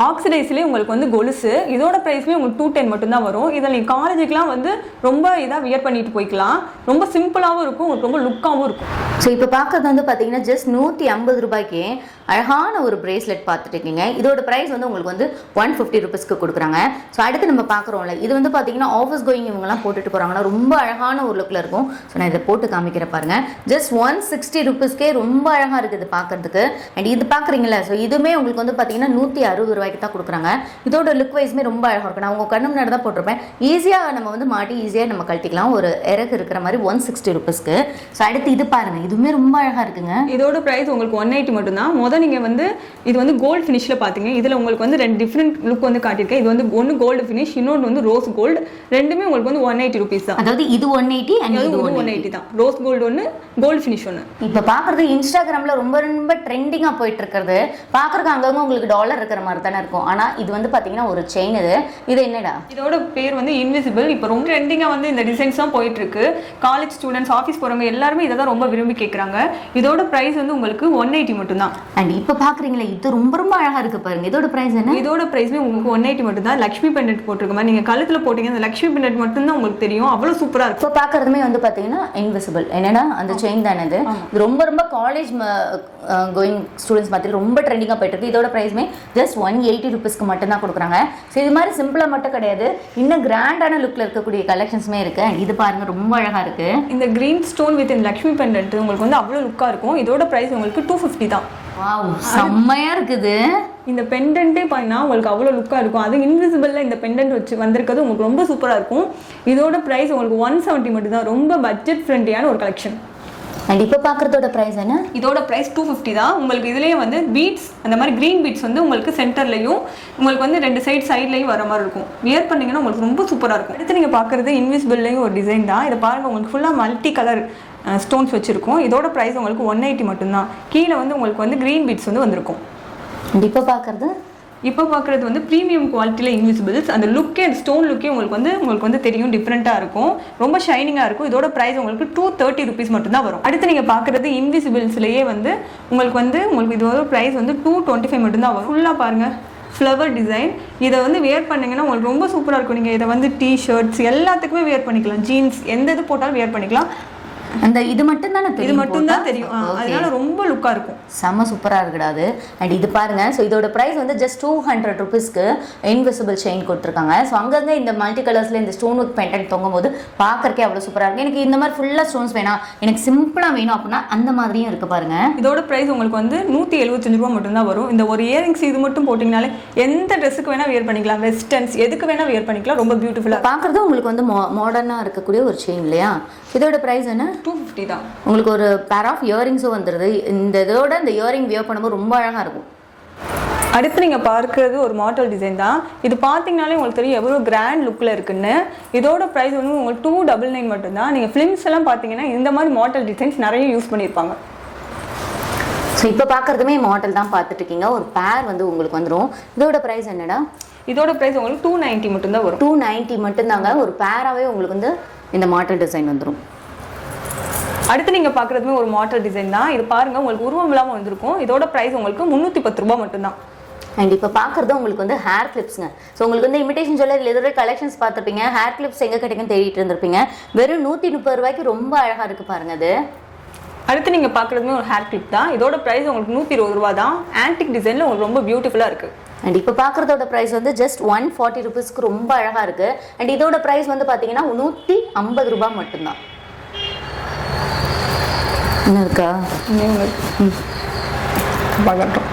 ஆக்சிடைஸ்லேயே உங்களுக்கு வந்து கொலுசு. இதோட ப்ரைஸ்மே உங்களுக்கு டூ டென் மட்டும்தான் வரும். இதில் நீங்க காலேஜுக்குலாம் வந்து ரொம்ப இதாக வியர் பண்ணிட்டு போய்க்கலாம். ரொம்ப சிம்பிளாகவும் இருக்கும். உங்களுக்கு ரொம்ப லுக்காகவும் இருக்கும். ஸோ இப்போ பார்க்கறது வந்து பார்த்தீங்கன்னா ஜஸ்ட் நூற்றி ஐம்பது ரூபாய்க்கு அழகான ஒரு பிரேஸ்லெட் பார்த்துட்டு இருக்கீங்க. இதோட ப்ரைஸ் வந்து உங்களுக்கு வந்து ஒன் ஃபிஃப்டி ருபீஸ்க்கு கொடுக்குறாங்க. ஸோ அடுத்து நம்ம பார்க்குறோம்ல இது வந்து பார்த்தீங்கன்னா ஆஃபீஸ் கோயிங் இவங்கெல்லாம் போட்டுட்டு போகிறாங்கன்னா ரொம்ப அழகான ஒரு லுக்கில் இருக்கும். ஸோ நான் இதை போட்டு காமிக்கிற பாருங்க. ஜஸ்ட் ஒன் சிக்ஸ்டி ருபீஸ்க்கே ரொம்ப அழகாக இருக்குது பார்க்கறதுக்கு அண்ட் இது பார்க்குறீங்களா ஸோ இதுவுமே உங்களுக்கு வந்து பார்த்தீங்கன்னா நூற்றி அறுபது ரூபாய்க்கு தான் கொடுக்குறாங்க. இதோட லுக் வைஸ்மே ரொம்ப அழகாக இருக்கும். நான் உங்கள் கண்ணு முன்னாடி தான் போட்டிருப்பேன். ஈஸியாக நம்ம வந்து மாட்டி ஈஸியாக நம்ம கழட்டிக்கலாம். ஒரு இறகு இருக்கிற மாதிரி ஒன் சிக்ஸ்டி ருபீஸ்க்கு ஸோ அடுத்து இது பாருங்க. இதுவுமே ரொம்ப அழகாக இருக்குங்க. இதோட ப்ரைஸ் உங்களுக்கு ஒன் எயிட்டி மட்டும்தான் மொதல் நீங்கள் வந்து இது வந்து கோல்டு ஃபினிஷில் பார்த்தீங்க இதில் உங்களுக்கு வந்து ரெண்டு டிஃப்ரெண்ட் லுக் வந்து காட்டியிருக்கேன். இது வந்து ஒன்று கோல்டு ஃபினிஷ் இன்னொன்று வந்து ரோஸ் கோல்டு ரெண்டுமே உங்களுக்கு வந்து ஒன் எயிட்டி ருபீஸ் தான். அதாவது இது ஒன் எயிட்டி அண்ட் இது ஒன் எயிட்டி தான். ரோஸ் கோல்டு ஒன்று கோல்டு ஃபினிஷ் ஒன்று இப்போ பார்க்குறது இன்ஸ்டாகிராமில் ரொம்ப ரொம்ப ட்ரெண்டிங்காக போயிட்டு இருக்கிறது பார்க்குறக்கு அங்கங்கே உங்களுக்கு டாலர் இருக்கிற மாதிரி தானே இருக்கும். ஆனால் இது வந்து பார்த்தீங்கன்னா ஒரு செயின் இது. இது என்னடா? இதோட பேர் வந்து இன்விசிபிள் இப்போ ரொம்ப ட்ரெண்டிங்காக வந்து இந்த டிசைன்ஸ் தான் போயிட்டு இருக்கு காலேஜ் ஸ்டூடெண்ட்ஸ் ஆஃபீஸ் போறவங்க எல்லாருமே இதை தான் ரொம்ப விரும்பி கேட்குறாங்க இதோட ப்ரைஸ் வந்து உங்களுக்கு ஒன் எயிட்டி மட்டும்தான். அண்ட் இப்போ பார்க்குறீங்களா இது ரொம்ப ரொம்ப அழகாக இருக்கு பாருங்க. இதோட ப்ரைஸ் என்ன? இதோட ப்ரைஸ்மே உங்களுக்கு ஒன் எயிட்டி மட்டும் தான் லக்ஷ்மி பெண்டன்ட் போட்டிருக்க மாதிரி. நீங்கள் கழுத்தில் போட்டீங்க அந்த லக்ஷ்மி பெண்டன்ட் மட்டும்தான் உங்களுக்கு தெரியும். அவ்வளோ சூப்பராக இருக்கும் இப்போ பார்க்குறதுமே வந்து பார்த்தீங்கன்னா இன்விசிபிள் என்னன்னா அந்த செயின் தானே இது. ரொம்ப ரொம்ப காலேஜ் கோயிங் ஸ்டூடெண்ட்ஸ் மத்தியில் ரொம்ப ட்ரெண்டிங்காக போயிட்டு இருக்கு. இதோட ப்ரைஸ்மே ஜஸ்ட் ஒன் எயிட்டி ருபீஸ்க்கு மட்டும்தான் கொடுக்குறாங்க. ஸோ இது மாதிரி சிம்பிளாக மட்டும் கிடையாது. இன்னும் கிராண்டான லுக்கில் இருக்கக்கூடிய கலெக்ஷன்ஸுமே இருக்கு. And இது பாருங்க ரொம்ப அழகாக இருக்கு. இந்த கிரீன் ஸ்டோன் வித் இந்த லக்ஷ்மி பெண்டன்ட் உங்களுக்கு வந்து அவ்வளோ லுக்காக இருக்கும். இதோட ப்ரைஸ் உங்களுக்கு டூ ஃபிஃப்டி தான். வாவ் செம்மையா இருக்குது. இந்த பெண்டன்ட்டே பார்த்தீங்கன்னா உங்களுக்கு அவ்வளோ லுக்காக இருக்கும். அது இன்விசிபிளில் இந்த பெண்டன்ட் வச்சு வந்திருக்கிறது உங்களுக்கு ரொம்ப சூப்பராக இருக்கும். இதோட ப்ரைஸ் உங்களுக்கு ஒன் செவன்ட்டி மட்டும் தான் ரொம்ப பட்ஜெட் ஃப்ரெண்ட்லியான ஒரு கலெக்ஷன் அண்ட் இப்போ பார்க்குறதோட ப்ரைஸ் என்ன? இதோட ப்ரைஸ் டூ ஃபிஃப்டி தான். உங்களுக்கு இதுலேயே வந்து பீட்ஸ் அந்த மாதிரி க்ரீன் பீட்ஸ் வந்து உங்களுக்கு சென்டர்லையும் உங்களுக்கு வந்து ரெண்டு சைடு சைட்லையும் வர மாதிரி இருக்கும். வியர் பண்ணீங்கன்னா உங்களுக்கு ரொம்ப சூப்பராக இருக்கும். அடுத்து நீங்கள் பார்க்குறது இன்விசிபிள்லேயும் ஒரு டிசைன் தான். இதை பாருங்கள் உங்களுக்கு ஃபுல்லாக மல்டி கலர் ஸ்டோன்ஸ் வச்சுருக்கோம். இதோட ப்ரைஸ் உங்களுக்கு ஒன் எயிட்டி மட்டும்தான். கீழே வந்து உங்களுக்கு வந்து க்ரீன் பீட்ஸ் வந்து வந்திருக்கும். இப்போ பார்க்குறது இப்போ பார்க்குறது வந்து ப்ரீமியம் குவாலிட்டியில் இன்விசிபிள்ஸ் அந்த லுக்கே அந்த ஸ்டோன் லுக்கே உங்களுக்கு வந்து உங்களுக்கு வந்து தெரியும் டிஃப்ரெண்ட்டாக இருக்கும். ரொம்ப ஷைனிங்காக இருக்கும். இதோட ப்ரைஸ் உங்களுக்கு டூ தேர்ட்டி ருபீஸ் மட்டும்தான் வரும். அடுத்து நீங்கள் பார்க்குறது இன்விசிபிள்ஸ்லேயே வந்து உங்களுக்கு வந்து உங்களுக்கு இதோட ப்ரைஸ் வந்து டூ டுவெண்ட்டி ஃபைவ் மட்டும்தான் வரும். ஃபுல்லாக பாருங்கள் ஃப்ளவர் டிசைன் இதை வந்து வேர் பண்ணிங்கன்னா உங்களுக்கு ரொம்ப சூப்பராக இருக்கும். நீங்கள் இதை வந்து டி ஷர்ட்ஸ் எல்லாத்துக்குமே வேர் பண்ணிக்கலாம். ஜீன்ஸ் எந்த இது போட்டாலும் வேர் பண்ணிக்கலாம். அந்த இது மட்டும் தானே இது மட்டும் தான்? தெரியும். அதனால ரொம்ப லுக்காக இருக்கும். செம்ம சூப்பராக இருக்குடாது அண்ட் இது பாருங்க ஸோ இதோட ப்ரைஸ் வந்து ஜஸ்ட் டூ ஹண்ட்ரட் ருபீஸ்க்கு இன்விசிபிள் செயின் கொடுத்துருக்காங்க. ஸோ அங்கங்கே இந்த மல்டி கலர்ஸில் இந்த ஸ்டோன் ஒர்க் பென்டன் தொங்கும் போது பார்க்கறக்கே அவ்வளோ சூப்பராக இருக்கு. எனக்கு இந்த மாதிரி ஃபுல்லாக ஸ்டோன்ஸ் வேணாம் எனக்கு சிம்பிளாக வேணும் அப்படின்னா அந்த மாதிரியும் இருக்கு பாருங்க. இதோட ப்ரைஸ் உங்களுக்கு வந்து நூற்றி எழுபத்தஞ்சு ரூபா மட்டும்தான் வரும். இந்த ஒரு இயரிங்ஸ் இது மட்டும் போட்டிங்கனாலே எந்த ட்ரெஸ்ஸுக்கு வேணால் வேர் பண்ணிக்கலாம். வெஸ்டர்ன்ஸ் எதுக்கு வேணால் வேர் பண்ணிக்கலாம். ரொம்ப பியூட்டிஃபுல்லாக பார்க்குறது உங்களுக்கு வந்து மோ மாடர்னாக இருக்கக்கூடிய ஒரு செயின் இல்லையா? இதோட ப்ரைஸ் என்ன? டூ ஃபிஃப்டி தான். உங்களுக்கு ஒரு பேர் ஆஃப் இயரிங்ஸும் வந்துடுது இந்த இதோட இந்த இயரிங் வியர் பண்ணும்போது ரொம்ப அழகாக இருக்கும். அடுத்து நீங்கள் பார்க்குறது ஒரு மாடல் டிசைன் தான். இது பார்த்தீங்கனாலே உங்களுக்கு தெரியும் எவ்வளோ கிராண்ட் லுக்கில் இருக்குன்னு. இதோட ப்ரைஸ் வந்து உங்களுக்கு டூ டபுள் நைன் மட்டும்தான். நீங்கள் ஃபிலிம்ஸ் எல்லாம் பார்த்தீங்கன்னா இந்த மாதிரி மாடல் டிசைன்ஸ் நிறைய யூஸ் பண்ணியிருப்பாங்க. ஸோ இப்போ பார்க்குறதுமே மாடல் தான் பார்த்துட்டு இருக்கீங்க. ஒரு பேர் வந்து உங்களுக்கு வந்துடும் இதோட ப்ரைஸ் என்னடா? இதோட ப்ரைஸ் உங்களுக்கு டூ நைன்ட்டி மட்டும்தான் வரும். டூ நைன்ட்டி மட்டும்தாங்க. ஒரு பேராகவே உங்களுக்கு வந்து இந்த மாடல் டிசைன் வந்துடும் அடுத்து நீங்கள் பார்க்குறதுமே ஒரு மாடல் டிசைன் தான். இது பாருங்கள் உங்களுக்கு உருவம் இல்லாமல் வந்திருக்கும். இதோட ப்ரைஸ் உங்களுக்கு முந்நூற்றி பத்து ரூபா மட்டும்தான். அண்ட் இப்போ பார்க்குறது உங்களுக்கு வந்து ஹேர் கிளிப்ஸ்ங்க ஸோ உங்களுக்கு வந்து இமிடேஷன் சொல்ல இதோட கலெக்ஷன்ஸ் பார்த்துருப்பீங்க. ஹேர் கிளிப்ஸ் எங்கே கிடைக்குன்னு தேடிட்டு இருந்திருப்பீங்க. வெறும் நூற்றி முப்பது ரூபாய்க்கு ரொம்ப அழகாக இருக்குது பாருங்க அது. அடுத்து நீங்கள் பார்க்குறதுமே ஒரு ஹேர் கிளிப் தான். இதோட ப்ரைஸ் உங்களுக்கு நூற்றி இருபது ரூபா தான். ஆன்டிக் டிசைனில் உங்களுக்கு ரொம்ப பியூட்டிஃபுல்லாக இருக்குது அண்ட் இப்போ பார்க்குறதோட ப்ரைஸ் வந்து ஜஸ்ட் ஒன் ஃபார்ட்டி ருபீஸ்க்கு ரொம்ப அழகாக இருக்குது அண்ட் இதோட ப்ரைஸ் வந்து பார்த்தீங்கன்னா நூற்றி ஐம்பது ரூபாய் மட்டும்தான். என்ன இருக்கா பார்க்கட்டும்.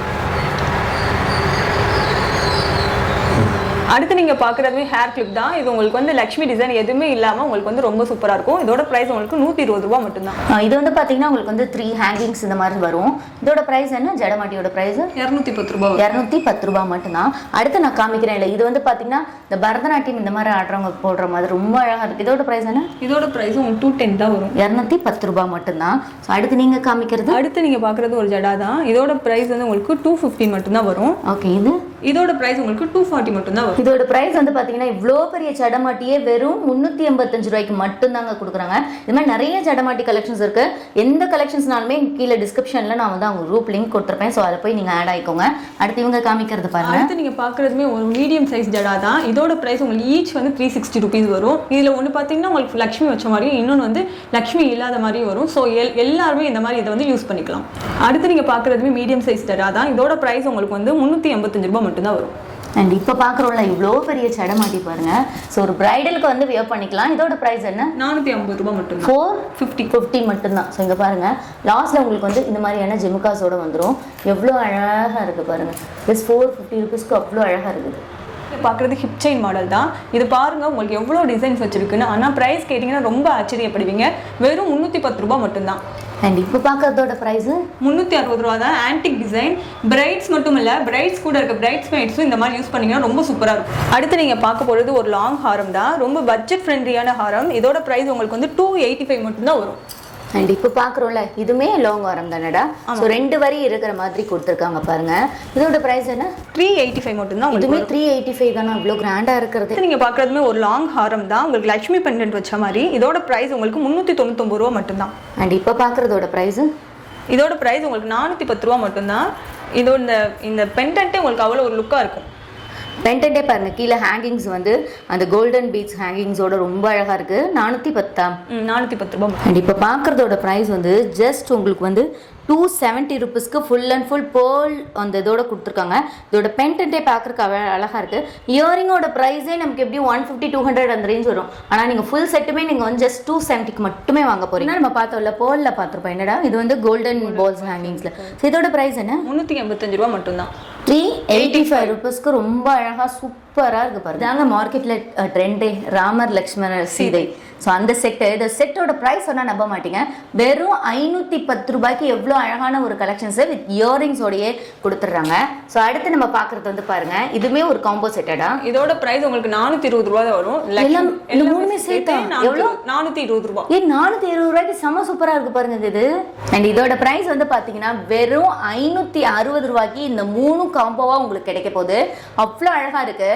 அடுத்து நீங்கள் பார்க்குறதுமே ஹேர் கிளிப் தான். இது உங்களுக்கு வந்து லக்ஷ்மி டிசைன் எதுவுமே இல்லாமல் உங்களுக்கு வந்து ரொம்ப சூப்பராக இருக்கும். இதோட ப்ரைஸ் உங்களுக்கு நூற்றி இருபது ரூபா மட்டும்தான். இது வந்து பார்த்தீங்கன்னா உங்களுக்கு வந்து த்ரீ ஹேங்கிங்ஸ் இந்த மாதிரி வரும். இதோட ப்ரைஸ் என்ன? ஜடமாட்டியோட ப்ரைஸ் இரநூத்தி பத்து ரூபா இரநூத்தி பத்து ரூபாய் மட்டும்தான். அடுத்து நான் காமிக்கிறேன் இல்லை இது வந்து பார்த்தீங்கன்னா இந்த பரதநாட்டியம் இந்த மாதிரி ஆடுறவங்க போடுற மாதிரி ரொம்ப அழகாக இருக்குது இதோட ப்ரைஸ் என்ன? இதோட ப்ரைஸ் உங்களுக்கு டூ டென் தான் வரும். இரநூத்தி பத்து ரூபாய் மட்டும்தான். ஸோ அடுத்து நீங்கள் காமிக்கிறது? அடுத்து நீங்கள் பார்க்குறது ஒரு ஜடா தான். இதோட ப்ரைஸ் வந்து உங்களுக்கு டூ ஃபிஃப்டின் மட்டும்தான் வரும். ஓகே இது? இதோட ப்ரைஸ் உங்களுக்கு டூ ஃபார்ட்டி மட்டும்தான் வரும். இதோட ப்ரைஸ் வந்து பார்த்தீங்கன்னா இவ்வளோ பெரிய ஜடமாட்டியே வெறும் முந்நூற்றி எண்பத்தஞ்சு ரூபாய்க்கு மட்டும்தாங்க கொடுக்குறாங்க. இது மாதிரி நிறைய ஜடமாட்டி கலெக்ஷன்ஸ் இருக்கு. எந்த கலெக்ஷன்ஸ்னாலுமே கீழே டிஸ்கிரிப்ஷனில் நான் வந்து அவங்க குரூப் லிங்க் கொடுத்துருப்பேன். ஸோ அதை போய் நீங்கள் ஆட் ஆயிக்கோங்க. அடுத்து இவங்க காமிக்கிறது பாருங்க. அடுத்து நீங்கள் பார்க்குறதுமே ஒரு மீடியம் சைஸ் ஜடா தான். இதோட ப்ரைஸ் உங்களுக்கு ஈச் வந்து த்ரீ சிக்ஸ்டி ருபீஸ் வரும். இதில் ஒன்று பார்த்தீங்கன்னா உங்களுக்கு லக்ஷ்மி வச்ச மாதிரியும் இன்னொன்று வந்து லக்ஷ்மி இல்லாத மாதிரியும் வரும். ஸோ எல் எல்லாருமே இந்த மாதிரி இதை வந்து யூஸ் பண்ணிக்கலாம். அடுத்து நீங்கள் பார்க்குறதுமே மீடியம் சைஸ் ஜடா தான். இதோட ப்ரைஸ் உங்களுக்கு வந்து முந்நூற்றி எண்பத்தஞ்சு ரூபாய் மட்டும்தான் வரும். அண்ட் இப்போ பார்க்குறோம்ல இவ்வளோ பெரிய ஜடமாட்டி பாருங்க. ஸோ ஒரு பிரைடலுக்கு வந்து வியர் பண்ணிக்கலாம். இதோட ப்ரைஸ் என்ன? நானூற்றி ஐம்பது ரூபாய் மட்டும்தான். ஃபோர் ஃபிஃப்டி ஃபிஃப்டி மட்டும்தான். ஸோ இங்கே பாருங்கள் லாஸ்ட்டில் உங்களுக்கு வந்து இந்த மாதிரியான ஜிமுக்காஸோட வந்துடும் எவ்வளோ அழகாக இருக்குது பாருங்கள் ஜஸ்ட் ஃபோர் ஃபிஃப்டி ருபீஸ்க்கு அவ்வளோ அழகாக இருக்குது. பார்க்குறது ஹிப் செயின் மாடல் தான். இது பாருங்க உங்களுக்கு எவ்வளோ டிசைன்ஸ் வச்சிருக்குன்னு. ஆனால் ப்ரைஸ் கேட்டிங்கன்னா ரொம்ப ஆச்சரியப்படுவீங்க. வெறும் முந்நூற்றி பத்து ரூபாய் மட்டும்தான். அண்ட் இப்போ பார்க்கறதோட ப்ரைஸ் முந்நூற்றி அறுபது ரூபா தான் ஆன்டிக் டிசைன் பிரைட்ஸ் மட்டும் இல்லை பிரைட்ஸ் கூட இருக்க பிரைட்ஸ் மேட்ஸும் இந்த மாதிரி யூஸ் பண்ணீங்கன்னா ரொம்ப சூப்பராக இருக்கும். அடுத்து நீங்கள் பார்க்க போகிறது ஒரு லாங் ஹாரம் தான். ரொம்ப பட்ஜெட் ஃப்ரெண்ட்லியான ஹாரம் இதோட ப்ரைஸ் உங்களுக்கு வந்து டூ எயிட்டி ஃபைவ் மட்டும்தான் வரும். அண்ட் இப்போ பார்க்குறோம்ல இதுவுமே லாங் வாரம் தானடா? ஸோ ரெண்டு வரி இருக்கிற மாதிரி கொடுத்துருக்காங்க பாருங்க. இதோட ப்ரைஸ் என்ன? த்ரீ எயிட்டி ஃபைவ் மட்டும்தான் இதுவுமே த்ரீ எயிட்டி ஃபைவ் தானே? இவ்வளோ கிராண்டாக இருக்கிறது. நீங்கள் பார்க்குறதுமே ஒரு லாங் ஹாரம் தான். உங்களுக்கு லட்சுமி பெண்டன்ட் வச்ச மாதிரி இதோட ப்ரைஸ் உங்களுக்கு முந்நூற்றி தொண்ணூத்தொம்பது ரூபா மட்டும்தான். அண்ட் இப்போ பார்க்குறதோட ப்ரைஸு இதோட ப்ரைஸ் உங்களுக்கு நானூற்றி பத்து ரூபா மட்டும்தான். இதோட இந்த இந்த பெண்டன்ட்டே உங்களுக்கு அவ்வளோ ஒரு லுக்காக இருக்கும். பென்டென்ட்டே பாருங்க கீழே ஹேங்கிங்ஸ் வந்து அந்த கோல்டன் பீட்ஸ் ஹேங்கிங்ஸோட ரொம்ப அழகாக இருக்குது நானூற்றி பத்தா? நானூற்றி பத்து ரூபா. அண்ட் இப்போ பார்க்குறதோட ப்ரைஸ் வந்து ஜஸ்ட் உங்களுக்கு வந்து டூ செவன்ட்டி ருபீஸ்க்கு ஃபுல் அண்ட் ஃபுல் பேர்ல் அந்த இதோட கொடுத்துருக்காங்க. இதோட பென்டென்ட்டே பார்க்குறக்கு அவ அழகாக இருக்குது இயரிங்கோட ப்ரைஸே நமக்கு எப்படி ஒன் ஃபிஃப்டி டூ ஹண்ட்ரட் அந்த ரேஞ்ச் வரும். ஆனால் நீங்கள் ஃபுல் செட்டுமே நீங்கள் வந்து ஜஸ்ட் டூ செவன்ட்டிக்கு மட்டுமே வாங்க போறீங்க. நம்ம பார்த்தோம்ல பேர்லில் பார்த்துருப்போம். என்னடா? இது வந்து கோல்டன் பால்ஸ் ஹேங்கிங்ஸில் இதோட ப்ரைஸ் என்ன? முந்நூற்றி எண்பத்தஞ்சு ரூபா மட்டும்தான். த்ரீ எயிட்டி ஃபைவ் ருபீஸ்க்கு ரொம்ப அழகாக சூப்பராக இருக்கு பாருங்க. இதாங்க மார்க்கெட்டில் ட்ரெண்டே ராமர் லக்ஷ்மணர் சீதை. ஸோ அந்த செட்டு இந்த செட்டோட ப்ரைஸ் சொன்னால் நம்ப மாட்டீங்க. வெறும் ஐநூற்றி பத்து ரூபாய்க்கு எவ்வளோ அழகான ஒரு கலெக்ஷன்ஸை வித் இயரிங்ஸோடையே கொடுத்துட்றாங்க. ஸோ அடுத்து நம்ம பார்க்குறது வந்து பாருங்க. இதுவுமே ஒரு காம்போ செட்டடா இதோட பிரைஸ் உங்களுக்கு நானூத்தி இருபது ரூபா தான் வரும். எல்லாம் இந்த மூணுமே சேர்த்தா? எவ்வளோ? நானூத்தி இருபது ரூபா ஏ நானூற்றி இருபது ரூபாய்க்கு செம சூப்பராக இருக்கு பாருங்க இது. அண்ட் இதோட ப்ரைஸ் வந்து பார்த்தீங்கன்னா வெறும் ஐநூற்றி அறுபது ரூபாய்க்கு இந்த மூணு காம்போவாக உங்களுக்கு கிடைக்க போகுது. அவ்வளோ அழகாக இருக்கு.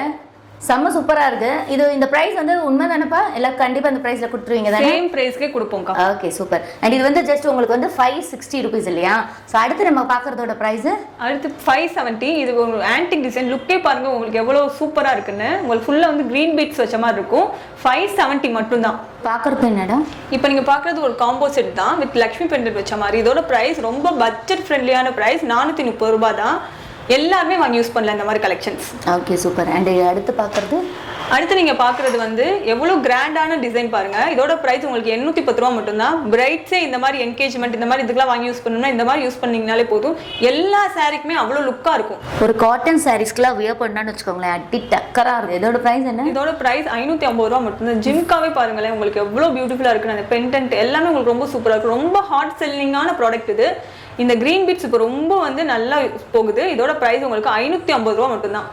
செம்ம சூப்பரா இருக்கு. இது இந்த பிரைஸ் வந்து உண்மை தானேப்பா எல்லாம் கண்டிப்பா இந்த பிரைஸ்ல கொடுத்துருவீங்க தானே? சேம் பிரைஸ்க்கே கொடுப்போம்க்கா. ஓகே சூப்பர் அண்ட் இது வந்து ஜஸ்ட் உங்களுக்கு வந்து ஃபைவ் சிக்ஸ்டி ருபீஸ் இல்லையா? ஸோ அடுத்து நம்ம பார்க்கறதோட ப்ரைஸ் அடுத்து ஃபைவ் செவன்ட்டி இது ஒரு ஆன்டிக் டிசைன் லுக்கே பாருங்க உங்களுக்கு எவ்வளோ சூப்பரா இருக்குன்னு. உங்களுக்கு ஃபுல்லா வந்து கிரீன் பீட்ஸ் வச்ச மாதிரி இருக்கும். ஃபைவ் செவன்ட்டி மட்டும்தான். பார்க்கறது என்னடா? இப்போ நீங்க பார்க்குறது ஒரு காம்போ செட் தான் வித் லக்ஷ்மி பெண்டன்ட் வச்ச மாதிரி. இதோட பிரைஸ் ரொம்ப பட்ஜெட் ஃப்ரெண்ட்லியான பிரைஸ் நானூற்றி முப்பது ரூபாய் தான். எல்லாருமே வாங்கி யூஸ் பண்ணலாம் இந்த மாதிரி கலெக்ஷன்ஸ் ஓகே சூப்பர் அண்ட் அடுத்து பார்க்கறது? அடுத்து நீங்க பார்க்குறது வந்து எவ்வளோ கிராண்டான டிசைன் பாருங்க. இதோட பிரைஸ் உங்களுக்கு எண்ணூற்றி பத்து ரூபா மட்டும்தான். பிரைட்ஸே இந்த மாதிரி என்கேஜ்மெண்ட் இந்த மாதிரி இதுக்கெல்லாம் வாங்கி யூஸ் பண்ணணும்னா இந்த மாதிரி யூஸ் பண்ணீங்கனாலே போதும். எல்லா சாரிக்குமே அவ்வளோ லுக்காக இருக்கும். ஒரு காட்டன் சாரீஸ்க்குலாம் வியர் பண்ணான்னு வச்சுக்கோங்களேன் அட்டி டக்கரா இருக்கு இதோட ப்ரைஸ் என்ன? இதோட பிரைஸ் ஐநூற்றி ஐம்பது ரூபா மட்டும்தான். ஜிம்காவே பாருங்களேன் உங்களுக்கு எவ்வளோ பியூட்டிஃபுல்லாக இருக்குன்னு. அந்த பென்டென்ட் எல்லாமே உங்களுக்கு ரொம்ப சூப்பராக இருக்கும். ரொம்ப ஹாட் செல்லிங்கான ப்ராடக்ட் இது. இந்த கிரீன் பீட்ஸ் இப்போ ரொம்ப வந்து நல்லா போகுது. இதோட பிரைஸ் உங்களுக்கு ஐநூற்றி ஐம்பது ரூபா மட்டும்தான்.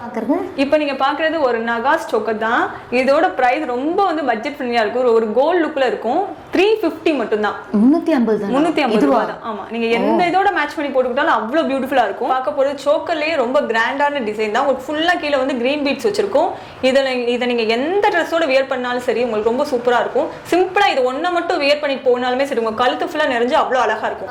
இப்போ நீங்க பார்க்குறது ஒரு நகாஸ் சோக்கர் தான். இதோட பிரைஸ் ரொம்ப வந்து பட்ஜெட் ஃப்ரெண்ட்லியாக இருக்கும் ஒரு- ஒரு கோல்ட் லுக்கில் இருக்கும். த்ரீ ஃபிஃப்டி மட்டும்தான். முந்நூற்றி ஐம்பது தான்? முந்நூற்றி ஐம்பது ரூபா தான் ஆமா. நீங்க எந்த இதோட மேட்ச் பண்ணி போட்டுக்கிட்டாலும் அவ்வளோ பியூட்டிஃபுல்லா இருக்கும். பார்க்க போறது சோக்கர்லயே ரொம்ப கிராண்டான டிசைன் தான். உங்களுக்கு ஃபுல்லா கீழே வந்து கிரீன் பீட்ஸ் வச்சிருக்கும். இதில் இதை நீங்க எந்த ட்ரெஸ்ஸோட வியர் பண்ணாலும் சரி உங்களுக்கு ரொம்ப சூப்பரா இருக்கும். சிம்பிளா இது ஒன்றை மட்டும் வியர் பண்ணி போனாலுமே சரி உங்க கழுத்து ஃபுல்லா நிறைஞ்சு அவ்வளோ அழகா இருக்கும்.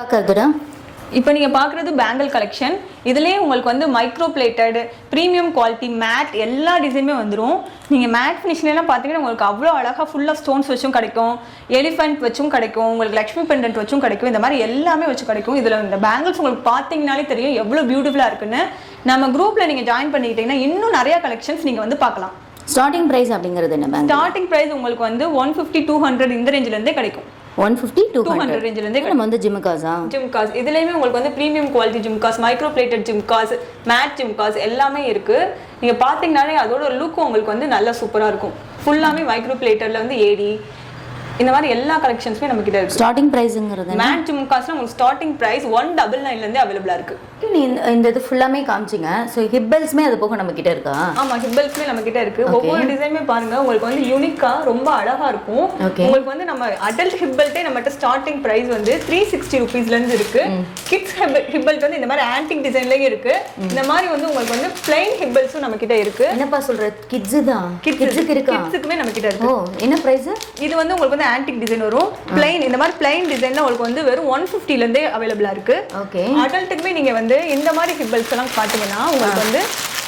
இப்போ நீங்க பார்க்குறது பேங்கிள் கலெக்ஷன் இதுலயே உங்களுக்கு வந்து micro plated premium quality matte எல்லா டிசைனுமே வந்துரும். நீங்க மேட் ஃபினிஷ்லாம் பார்த்தீங்கன்னா உங்களுக்கு அவ்வளோ அழகா ஃபுல்லாக ஸ்டோன்ஸ் வச்சும் கிடைக்கும். எலிஃபென்ட் வச்சும் கிடைக்கும். உங்களுக்கு லக்ஷ்மி பெண்டன்ட் வச்சும் கிடைக்கும். இந்த மாதிரி எல்லாமே வச்சு கிடைக்கும். இதுல இந்த பேங்கிள்ஸ் உங்களுக்கு பார்த்தீங்கனாலே தெரியும் எவ்வளோ பியூட்டிஃபுல்லா இருக்குன்னு. நம்ம குரூப்ல நீங்க ஜாயின் பண்ணிக்கிட்டீங்கன்னா இன்னும் நிறைய கலெக்ஷன்ஸ் நீங்க வந்து பார்க்கலாம். ஸ்டார்டிங் ப்ரைஸ் அப்படிங்கிறது என்ன ஸ்டார்டிங் பிரைஸ் உங்களுக்கு வந்து ஒன் ஃபிஃப்டி டூ ஹண்ட்ரட் இந்த ரேஞ்சில இருந்தே கிடைக்கும். One fifty two hundred hundred ரேஞ்சில இருந்தே நம்ம வந்து ஜிம்முக்காஸா ஜிம்காஸ் இதுலயுமே உங்களுக்கு வந்து premium quality ஜிம்காஸ் micro plated ஜிம்காஸ் matte ஜிம்காஸ் எல்லாமே இருக்கு. நீங்க பாத்தீங்கன்னாலே அதோட லுக் உங்களுக்கு வந்து நல்லா சூப்பரா இருக்கும். ஃபுல்லாமே மைக்ரோ பிளேட்டர்ல வந்து ஏடி இந்த மாதிரி எல்லா கலெக்ஷன்ஸுமே நம்ம கிட்ட இருக்கு ஸ்டார்டிங் ப்ரைஸுங்கிறது மேட் ஜிம்காஸ்ல உங்களுக்கு ஸ்டார்டிங் பிரைஸ் ஒன் டபுள் நைன்ல இருந்தே அவைலபிளா இருக்கு. நீ இந்த- இது ஃபுல்லாமே காமிச்சிங்க. ஸோ ஹிப்பல்ஸ்மே அது போக நம்ம கிட்ட இருக்கா? ஆமா ஹிப்பல்ஸ்மே நம்ம கிட்ட இருக்கு ஒவ்வொரு டிசைனுமே பாருங்க உங்களுக்கு வந்து யூனிக்கா ரொம்ப அழகா இருக்கும். உங்களுக்கு வந்து நம்ம அடல்ட் ஹிப்பல்ட்டே நம்மகிட்ட ஸ்டார்டிங் பிரைஸ் வந்து த்ரீ சிக்ஸ்டி ருபீஸ்ல இருந்து இருக்கு. கிட்ஸ் ஹிப்பல்ட் வந்து இந்த மாதிரி ஆன்டிக் டிசைன்லயும் இருக்கு. இந்த மாதிரி வந்து உங்களுக்கு வந்து பிளைன் ஹிப்பல்ஸும் நம்ம கிட்ட இருக்கு. என்னப்பா சொல்ற? கிட்ஸு தான். கிட்ஸுக்கு இருக்கா? கிட்ஸுக்குமே நம்ம கிட்ட இருக்கு என்ன ப்ரைஸ் இது வந்து உங்களுக்கு வந்து ஆன்டிக் டிசைன் வரும். பிளைன் இந்த மாதிரி பிளைன் டிசைன்ல உங்களுக்கு வந்து வெறும் ஒன் ல இருந்தே அவைலபிளா இருக்கு. ஓகே அடல்ட்டுக்குமே நீங்க வந்து இந்த மாதிரி ஹிப்பல்ஸ் எல்லாம் பார்த்தீங்கன்னா உங்களுக்கு வந்து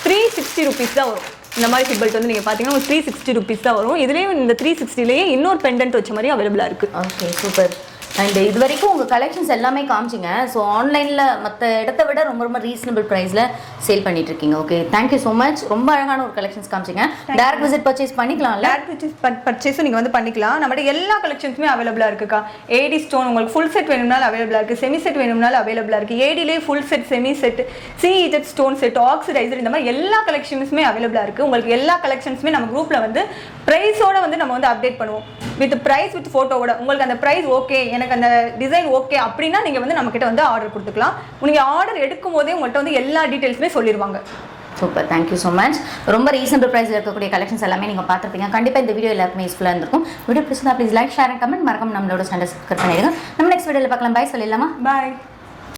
த்ரீ சிக்ஸ்டி ருபீஸ் தான் வரும். இந்த மாதிரி ஹிப்பல்ஸ் வந்து நீங்க பார்த்தீங்கன்னா ஒரு த்ரீ சிக்ஸ்டி ருபீஸ் தான் வரும். இதுலயே இந்த த்ரீ சிக்ஸ்டிலேயே இன்னொரு பெண்டன்ட் வச்ச மாதிரி அவைலபிளா இருக்கு. ஓகே சூப்பர் அண்ட் இது வரைக்கும் உங்கள் கலெக்ஷன்ஸ் எல்லாமே காமிச்சிங்க. ஸோ ஆன்லைனில் மற்ற இடத்த விட ரொம்ப ரொம்ப ரீசனபிள் ப்ரைஸில் சேல் பண்ணிட்டு இருக்கீங்க ஓகே தேங்க்யூ ஸோ மச் ரொம்ப அழகான ஒரு கலெக்ஷன்ஸ் காமிச்சிங்க. டேரக்ட் விசிட் பர்ச்சேஸ் பண்ணிக்கலாம்ல? டேரக்ட் பர்ச்சேஸ் நீங்க வந்து பண்ணிக்கலாம். நம்மகிட்ட எல்லா கலெக்ஷன்ஸுமே அவைலபிளா இருக்குக்கா. ஏடி ஸ்டோன் உங்களுக்கு ஃபுல் செட் வேணும்னாலும் அவைலபிளா இருக்கு. செமி செட் வேணும்னாலும் அவைலபிளா இருக்கு. ஏடிலே full set semi set C Z stone set oxidiser இந்த மாதிரி எல்லா கலெக்ஷன்ஸுமே அவைலபிளா இருக்கு. உங்களுக்கு எல்லா கலெக்ஷன்ஸுமே நம்ம குரூப்ல வந்து பிரைஸோட வந்து நம்ம வந்து அப்டேட் பண்ணுவோம். வித் பிரைஸ் வித் போட்டோவோட உங்களுக்கு அந்த பிரைஸ் ஓகே எனக்கு அந்த டிசைன் ஓகே அப்படின்னா நீங்க வந்து நம்ம கிட்ட வந்து ஆர்டர் கொடுத்துக்கலாம். நீங்க ஆர்டர் எடுக்கும் போதே உங்கள்கிட்ட வந்து எல்லா டீடைல்ஸுமே சொல்லிடுவாங்க super thank you so much reasonable reasonable ப்ரைஸில் இருக்கக்கூடிய கலெக்ஷன்ஸ் எல்லாமே நீங்கள் பார்த்துருப்பீங்க. கண்டிப்பாக இந்த வீடியோ எல்லாருக்குமே யூஸ்ஃபுல்லாக இருந்திருக்கும். வீடியோ பிடிச்சிருந்தா please like share and comment மறக்காம நம்மளோட சேனல் சப்ஸ்கிரைப் பண்ணிடுங்க. நம்ம நெக்ஸ்ட் வீடியோவில் பார்க்கலாம். பாய் சொல்லிடலாமா? பாய்